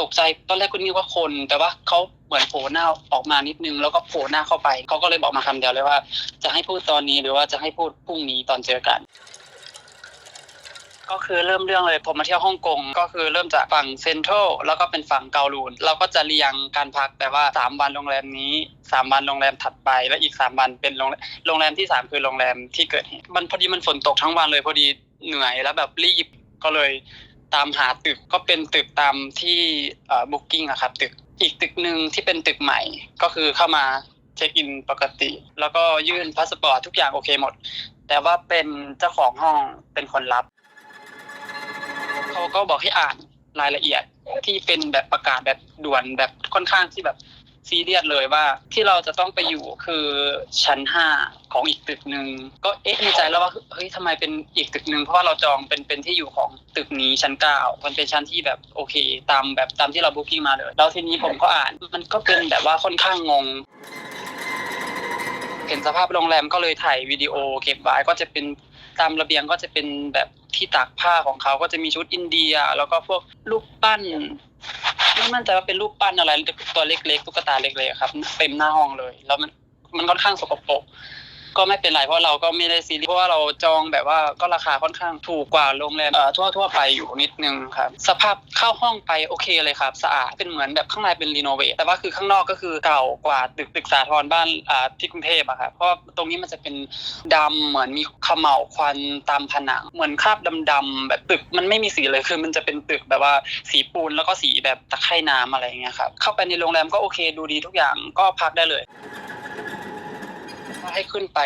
ตกใจตอนแรกก็นึกว่าคน แต่ว่าเขาเหมือนโผล่หน้าออกมานิดนึง แล้วก็โผล่หน้าเข้าไปเขาก็เลยบอกมาคำเดียวเลยว่า จะให้พูดตอนนี้หรือว่าจะให้พูดพรุ่งนี้ตอนเจอกันก็คือเริ่มเรื่องเลยผมมาเที่ยวฮ่องกงก็คือเริ่มจากฝั่งเซ็นทรัลแล้วก็เป็นฝั่งเกาลูนเราก็จะเรียงการพักแต่ว่าสามวันโรงแรมนี้สามวันโรงแรมถัดไป และอีกสามวันเป็นโรงแรมโรงแรมที่สามคือโรงแรมที่เกิดเหตุมันพอดีมันฝนตกทั้งวันเลยพอดีเหนื่อยแล้วแบบรีบก็เลย ตามหาตึกก็เป็นตึกตามที่บุ๊กิ้งอะครับตึกอีกตึกหนึ่งที่เป็นตึกใหม่ ก็คือเข้ามาเช็คอินปกติ แล้วก็ยื่นพาสปอร์ตทุกอย่างโอเคหมด แต่ว่าเป็นเจ้าของห้องเป็นคนรับเขาก็บอกให้อ่านรายละเอียดที่เป็นแบบประกาศแบบด่วนแบบค่อนข้างที่แบบ ซีเรียสเลยว่าที่เราจะต้องไปอยู่คือชั้นห้าของอีกตึกหนึ่งก็เอ๊ะในใจแล้วว่าเฮ้ยทำไมเป็นอีกตึกหนึ่งเพราะว่าเราจองเป็นเป็นที่อยู่ของตึกนี้ชั้นเก้ามันเป็นชั้นที่แบบโอเค ตามแบบตามที่เราบุ๊กิ้งมาเลยแล้วทีนี้ผมก็อ่านมันก็เป็นแบบว่าค่อนข้างงงเห็นสภาพโรงแรมก็เลยถ่ายวิดีโอเก็บไว้ก็จะเป็นตามระเบียงก็จะเป็นแบบที่ตากผ้าของเขาก็จะมีชุดอินเดีย แล้วก็พวกรูปปั้น ไม่มั่นใจว่าเป็นรูปปั้นอะไรตัวเล็กๆตุ๊กตาเล็กๆครับเต็มหน้าห้องเลย แล้วมันมันค่อนข้างสกปรก ก็ไม่เป็นไรเพราะเราก็ไม่ได้ซีเรียสเพราะว่าเราจองแบบว่าก็ราคาค่อนข้างถูกกว่าโรงแรมเอ่อทั่วทั่วไปอยู่นิดนึงครับสภาพเข้าห้องไปโอเคเลยครับ สะอาดเป็นเหมือนแบบข้างในเป็นรีโนเวทแต่ว่าคือข้างนอกก็คือเก่ากว่าตึกตึกสาทรบ้านอ่าที่กรุงเทพอะครับเพราะว่าตรงนี้มันจะเป็นดำเหมือนมีเขม่าวควันตามผนังเหมือนคราบดำๆแบบตึกมันไม่มีสีเลยคือมันจะเป็นตึกแบบว่าสีปูนแล้วก็สีแบบตะไคร่น้ำอะไรอย่างเงี้ยครับเข้าไปในโรงแรมก็โอเคดูดีทุกอย่างก็พักได้เลย ให้ขึ้นไป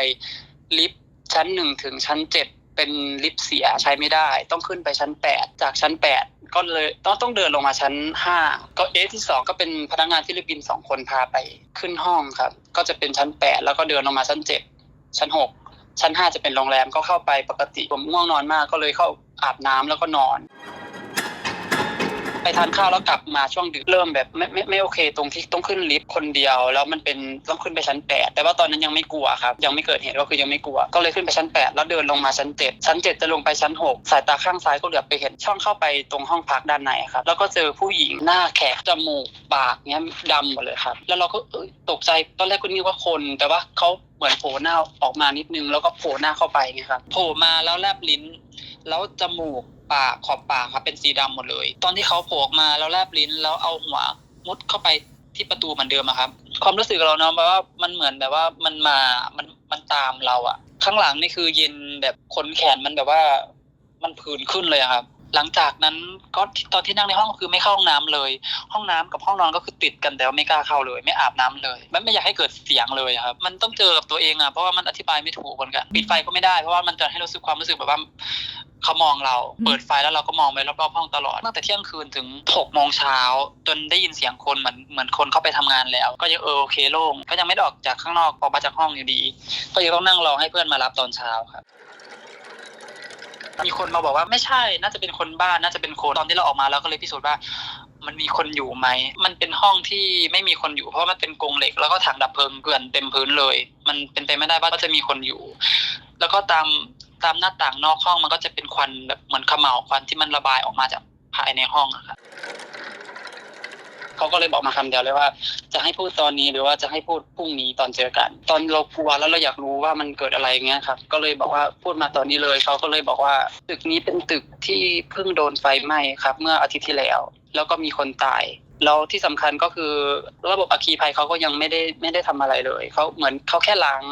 ลิฟต์ชั้นหนึ่งถึงชั้นเจ็ดเป็นลิฟต์เสียใช้ไม่ได้ ต้องขึ้นไปชั้นแปดจากชั้นแปดก็เลยต้องต้องเดินลงมาชั้นห้าก็เอที่สองก็เป็นพนักงานฟิลิปปินส์สองคนพาไปขึ้นห้องครับ ก็จะเป็นชั้นแปดแล้วก็เดินลงมาชั้นเจ็ดชั้นหกชั้นห้าจะเป็นโรงแรมก็เข้าไปปกติผมง่วงนอนมากก็เลยเข้าอาบน้ำแล้วก็นอน ไปทานข้าวแล้วกลับมาช่วงดึกเริ่มแบบไม่ไม่ไม่โอเคตรงที่ต้องขึ้นลิฟต์คนเดียว แล้วมันเป็นต้องขึ้นไปชั้นแปดแต่ว่าตอนนั้นยังไม่กลัวครับ ยังไม่เกิดเหตุก็คือยังไม่กลัว ก็เลยขึ้นไปชั้นแปดแล้วเดินลงมาชั้นเจ็ดชั้นเจ็ดจะลงไปชั้นหกสายตาข้างซ้ายก็เหลือบไปเห็นช่องเข้าไปตรงห้องพักด้านในครับแล้วก็เจอผู้หญิงหน้าแขกจมูกปากเนี้ยดำหมดเลยครับ แล้วเราก็ตกใจตอนแรกก็นึกว่าคน แต่ว่าเขาเหมือนโผล่หน้าออกมานิดนึงแล้วก็โผล่หน้าเข้าไปไงครับโผล่มาแล้วแลบลิ้น แล้วจมูกปากขอบปากครับเป็นสีดำหมดเลย ตอนที่เขาโผล่ออกมาแล้วแลบลิ้นแล้วเอาหัวมุดเข้าไปที่ประตูเหมือนเดิมอะครับ ความรู้สึกเราเนาะแบบว่ามันเหมือนแบบว่ามันมามันมันตามเราอะข้างหลังนี่คือเย็นแบบขนแขนมันแบบว่ามันผื่นขึ้นเลยครับ หลังจากนั้นก็ตอนที่นั่งในห้องก็คือไม่เข้าห้องน้ำเลย ห้องน้ำกับห้องนอนก็คือติดกันแต่ว่าไม่กล้าเข้าเลย ไม่อาบน้ำเลยมันไม่อยากให้เกิดเสียงเลยอะครับ มันต้องเจอกับตัวเองอะเพราะว่ามันอธิบายไม่ถูกเหมือนกันปิดไฟก็ไม่ได้เพราะว่ามันจะให้รู้สึกความรู้สึกแบบว่าเขามองเราเปิดไฟแล้วเราก็มองไปรอบๆห้องตลอดตั้งแต่เที่ยงคืนถึงหกโมงเช้าจนได้ยินเสียงคนเหมือนเหมือนคนเข้าไปทำงานแล้ว ก็ยังเออโอเคโล่งก็ยังไม่ได้ออกจากข้างนอกออกมาจากห้องอยู่ดี ก็ยังต้องนั่งรอให้เพื่อนมารับตอนเช้าครับ มีคนมาบอกว่าไม่ใช่น่าจะเป็นคนบ้านน่าจะเป็นคนตอนที่เราออกมาเราก็เลยพิสูจน์ว่า มันมีคนอยู่ไหม มันเป็นห้องที่ไม่มีคนอยู่เพราะมันเป็นกรงเหล็ก แล้วก็ถังดับเพลิงเกลื่อนเต็มพื้นเลย มันเป็นไปไม่ได้ว่าจะมีคนอยู่ แล้วก็ตามตามหน้าต่างนอกห้องมันก็จะเป็นควันแบบเหมือนขม่าวควันที่มันระบายออกมาจากภายในห้องอะครับ เขาก็เลยบอกมาคำเดียวเลยว่า จะให้พูดตอนนี้หรือว่าจะให้พูดพรุ่งนี้ตอนเจอกัน ตอนเรากลัวแล้วเราอยากรู้ว่ามันเกิดอะไรเงี้ยครับ ก็เลยบอกว่าพูดมาตอนนี้เลยเขาก็เลยบอกว่าตึกนี้เป็นตึกที่เพิ่งโดนไฟไหม้ครับ เมื่ออาทิตย์ที่แล้ว แล้วก็มีคนตายแล้วที่สำคัญก็คือระบบอัคคีภัยเขาก็ยังไม่ได้ไม่ได้ทำอะไรเลยเขาเหมือนเขาแค่ล้าง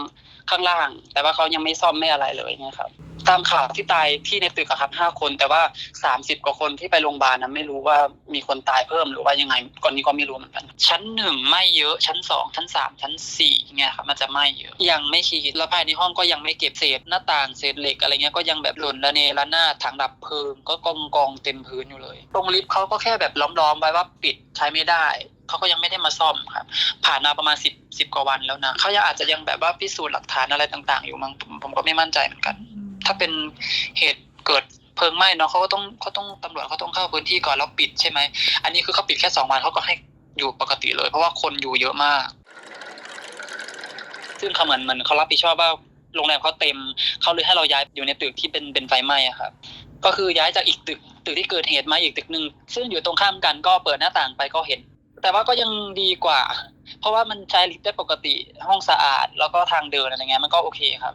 ข้างล่าง แต่ว่าเขายังไม่ซ่อมไม่อะไรเลยนะครับ ตามข่าวที่ตายที่ในตึกอะครับห้าคน แต่ว่าสามสิบกว่าคนที่ไปโรงพยาบาลนะไม่รู้ว่ามีคนตายเพิ่มหรือว่ายังไงก่อนนี้ก็ไม่รู้เหมือนกัน ชั้นหนึ่งไม่เยอะชั้นสองชั้นสามชั้นสี่เงี้ยครับมันจะไม่เยอะ ยังไม่ขีดแล้วภายในห้องก็ยังไม่เก็บเศษหน้าต่างเศษเหล็กอะไรเงี้ยก็ยังแบบหล่นระเนระนาดถังดับเพลิงก็กองกองเต็มพื้นอยู่เลยตรงลิฟต์เขาก็แค่แบบล้อมๆไว้ว่าปิดใช้ไม่ได้เขาก็ยังไม่ได้มาซ่อมครับ ผ่านมาประมาณสิบสิบกว่าวันแล้วนะ เขายังอาจจะยังแบบว่าพิสูจน์หลักฐานอะไรต่าง ๆ อยู่มั้งผมผมก็ไม่มั่นใจเหมือนกัน ถ้าเป็นเหตุเกิดเพลิงไหม้เนาะเขาก็ต้องเขาต้องตำรวจเขาต้องเข้าพื้นที่ก่อนแล้วปิดใช่ไหมอันนี้คือเขาปิดแค่สองวันเขาก็ให้อยู่ปกติเลย เพราะว่าคนอยู่เยอะมาก ซึ่งเขาเหมือนเหมือนเขารับผิดชอบว่าโรงแรมเขาเต็มเขาเลยให้เราย้ายอยู่ในตึกที่เป็นเป็นไฟไหม้อะครับก็คือย้ายจากอีกตึกตึกที่เกิดเหตุมาอีกตึกหนึ่งซึ่งอยู่ตรงข้ามกันก็เปิดหน้าต่างไปก็เห็น แต่ว่าก็ยังดีกว่า เพราะว่ามันใช้ลิฟต์ได้ปกติห้องสะอาด แล้วก็ทางเดินอะไรเงี้ยมันก็โอเคครับ